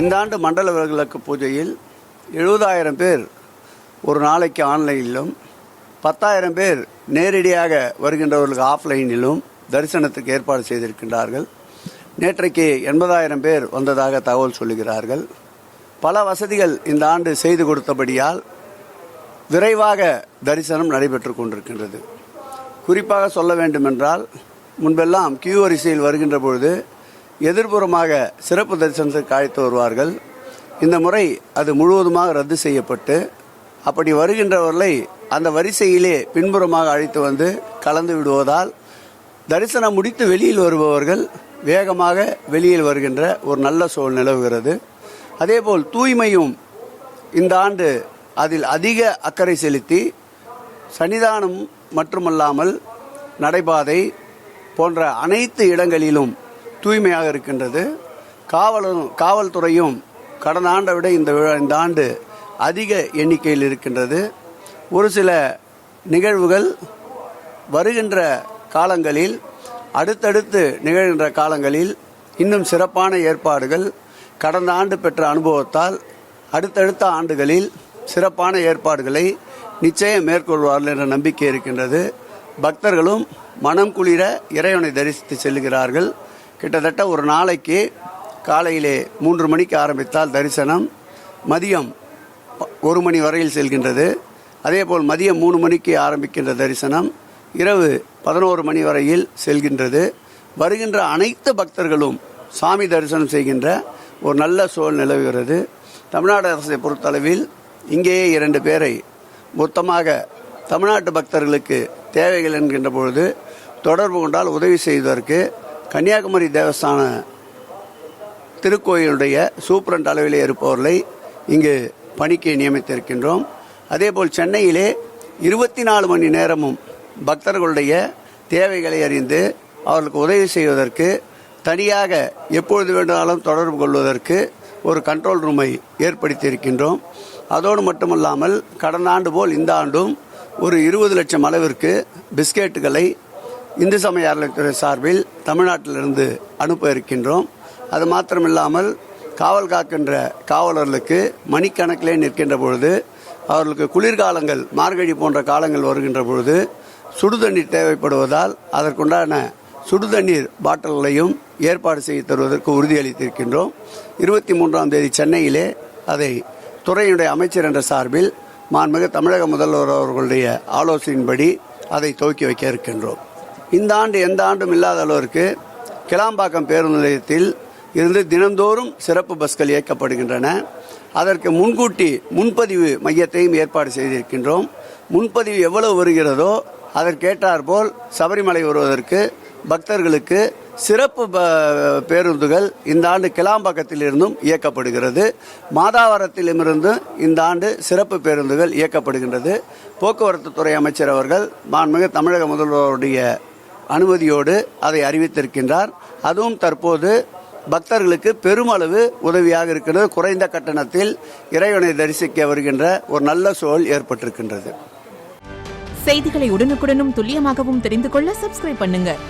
இந்த ஆண்டு மண்டல விளக்கு பூஜையில் எழுபதாயிரம் பேர் ஒரு நாளைக்கு ஆன்லைனிலும் பத்தாயிரம் பேர் நேரடியாக வருகின்றவர்களுக்கு ஆஃப்லைனிலும் தரிசனத்துக்கு ஏற்பாடு செய்திருக்கின்றார்கள். நேற்றைக்கு எண்பதாயிரம் பேர் வந்ததாக தகவல் சொல்லுகிறார்கள். பல வசதிகள் இந்த ஆண்டு செய்து கொடுத்தபடியால் விரைவாக தரிசனம் நடைபெற்று கொண்டிருக்கின்றது. குறிப்பாக சொல்ல வேண்டுமென்றால் முன்பெல்லாம் கியூ வரிசையில் வருகின்ற பொழுது எதிர்ப்புறமாக சிறப்பு தரிசனத்திற்கு அழைத்து வருவார்கள். இந்த முறை அது முழுவதுமாக ரத்து செய்யப்பட்டு அப்படி வருகின்றவர்களை அந்த வரிசையிலே பின்புறமாக அழைத்து வந்து கலந்து விடுவதால் தரிசனம் முடித்து வெளியில் வருபவர்கள் வேகமாக வெளியில் வருகின்ற ஒரு நல்ல சூழல் நிலவுகிறது. அதேபோல் தூய்மையும் இந்த ஆண்டு அதில் அதிக அக்கறை செலுத்தி சன்னிதானம் மட்டுமல்லாமல் நடைபாதை போன்ற அனைத்து இடங்களிலும் தூய்மையாக இருக்கின்றது. காவலும் காவல்துறையும் கடந்த ஆண்டை விட இந்த விழா- இந்த ஆண்டு அதிக எண்ணிக்கையில் இருக்கின்றது. ஒரு சில நிகழ்வுகள் வருகின்ற காலங்களில் அடுத்தடுத்து நிகழ்கின்ற காலங்களில் இன்னும் சிறப்பான ஏற்பாடுகள் கடந்த ஆண்டு பெற்ற அனுபவத்தால் அடுத்தடுத்த ஆண்டுகளில் சிறப்பான ஏற்பாடுகளை நிச்சயம் மேற்கொள்வார்கள் என்ற நம்பிக்கை இருக்கின்றது. பக்தர்களும் மனம் குளிர இறைவனை தரிசித்து செல்கிறார்கள். கிட்டத்தட்ட ஒரு நாளைக்கு காலையிலே மூன்று மணிக்கு ஆரம்பித்தால் தரிசனம் மதியம் ஒரு மணி வரையில் செல்கின்றது. அதேபோல் மதியம் மூணு மணிக்கு ஆரம்பிக்கின்ற தரிசனம் இரவு பதினோரு மணி வரையில் செல்கின்றது. வருகின்ற அனைத்து பக்தர்களும் சாமி தரிசனம் செய்கின்ற ஒரு நல்ல சூழல் நிலவுகிறது. தமிழ்நாடு அரசை பொறுத்தளவில் இங்கேயே இரண்டு பேரை மொத்தமாக தமிழ்நாட்டு பக்தர்களுக்கு தேவைகள் என்கின்ற பொழுது தொடர்பு கொண்டால் உதவி செய்வதற்கு கன்னியாகுமரி தேவஸ்தான திருக்கோயிலுடைய சூப்பரண்ட் அளவில் இருப்பவர்களை இங்கு பணிக்கு நியமித்திருக்கின்றோம். அதேபோல் சென்னையிலே இருபத்தி நாலு மணி நேரமும் பக்தர்களுடைய தேவைகளை அறிந்து அவர்களுக்கு உதவி செய்வதற்கு தனியாக எப்பொழுது வேண்டுமானாலும் தொடர்பு கொள்வதற்கு ஒரு கண்ட்ரோல் ரூமை ஏற்படுத்தி இருக்கின்றோம் அதோடு மட்டுமல்லாமல் கடந்த ஆண்டு போல் இந்த ஆண்டும் ஒரு இருபது லட்சம் அளவிற்கு பிஸ்கெட்டுகளை இந்து சமய அறநிலைத்துறை சார்பில் தமிழ்நாட்டிலிருந்து அனுப்ப இருக்கின்றோம் அது மாத்திரமில்லாமல் காவல் காக்கின்ற காவலர்களுக்கு மணிக்கணக்கிலே நிற்கின்ற பொழுது அவர்களுக்கு குளிர்காலங்கள் மார்கழி போன்ற காலங்கள் வருகின்ற பொழுது சுடுதண்ணீர் தேவைப்படுவதால் அதற்குண்டான சுடுதண்ணீர் பாட்டில்களையும் ஏற்பாடு செய்து தருவதற்கு உறுதியளித்திருக்கின்றோம். இருபத்தி மூன்றாம் தேதி சென்னையிலே அதை துறையினுடைய அமைச்சர் என்ற சார்பில் மாண்புமிகு தமிழக முதல்வர் அவர்களுடைய ஆலோசனையின்படி அதை துவக்கி வைக்க இருக்கின்றோம். இந்த ஆண்டு எந்த ஆண்டும் இல்லாத அளவிற்கு கிளாம்பாக்கம் பேருந்து நிலையத்தில் இருந்து தினந்தோறும் சிறப்பு பஸ்கள் இயக்கப்படுகின்றன. அதற்கு முன்கூட்டி முன்பதிவு மையத்தையும் ஏற்பாடு செய்திருக்கின்றோம். முன்பதிவு எவ்வளவு வருகிறதோ அதற்கேற்றாற்போல் சபரிமலை வருவதற்கு பக்தர்களுக்கு சிறப்பு ப- பேருந்துகள் இந்த ஆண்டு கிளாம்பாக்கத்திலிருந்தும் இயக்கப்படுகிறது. மாதாவரத்திலிருந்து இந்த ஆண்டு சிறப்பு பேருந்துகள் இயக்கப்படுகின்றது. போக்குவரத்து துறை அமைச்சர் அவர்கள் மாண்புமிகு தமிழக முதல்வருடைய அனுமதியோடு அதை அறிவித்திருக்கின்றார். அதுவும் தற்போது பக்தர்களுக்கு பெருமளவு உதவியாக இருக்கிறது குறைந்த கட்டணத்தில் இறைவனை தரிசிக்க வருகின்ற ஒரு நல்ல சூழல் ஏற்பட்டிருக்கின்றது. செய்திகளை உடனுக்குடனும் துல்லியமாகவும் தெரிந்து கொள்ள சப்ஸ்கிரைப் பண்ணுங்கள்